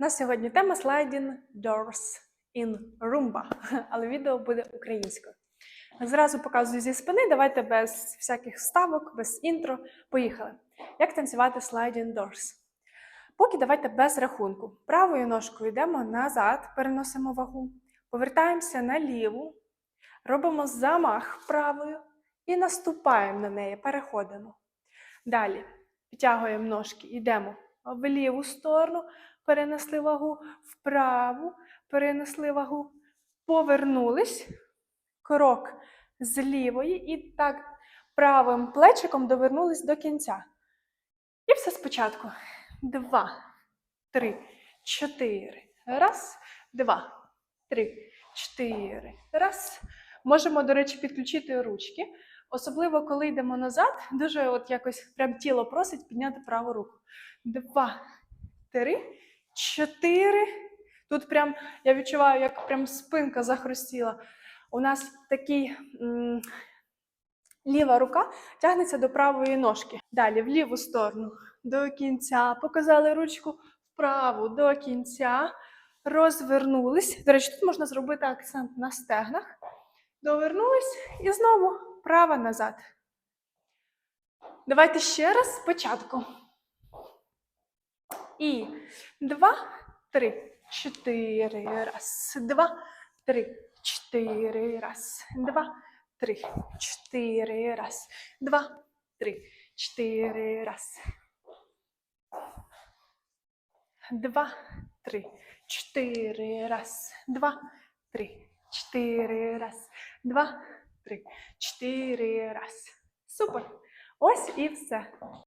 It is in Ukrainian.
нас сьогодні тема Sliding Doors in Roomba, але відео буде українською. Зразу показую зі спини, давайте без всяких вставок, без інтро. Поїхали. Як танцювати Sliding Doors? Поки давайте без рахунку. Правою ножкою йдемо назад, переносимо вагу, повертаємося на ліву, робимо замах правою і наступаємо на неї, переходимо. Далі підтягуємо ножки, йдемо в ліву сторону, перенесли вагу, вправу, перенесли вагу, повернулись, крок з лівої і так правим плечиком довернулись до кінця. І все спочатку. Два, три, чотири. Раз, два, три, чотири. Раз. Можемо, до речі, підключити ручки. Особливо, коли йдемо назад, дуже от якось прям тіло просить підняти праву руку. Два, три, чотири. Тут прям я відчуваю, як прям спинка захрустіла. У нас такий м, ліва рука тягнеться до правої ножки. Далі в ліву сторону до кінця. Показали ручку вправу до кінця. Розвернулись. До речі, тут можна зробити акцент на стегнах. Довернулись і знову права назад. Давайте ще раз спочатку. І два, три, чотири. Раз, два, три, чотири. Раз, два, три, чотири. Раз, два, три, чотири. Раз. Два, три, чотири. Раз, два, три, чотири. Раз, два, три, чотири. Раз. Супер. Ось і все.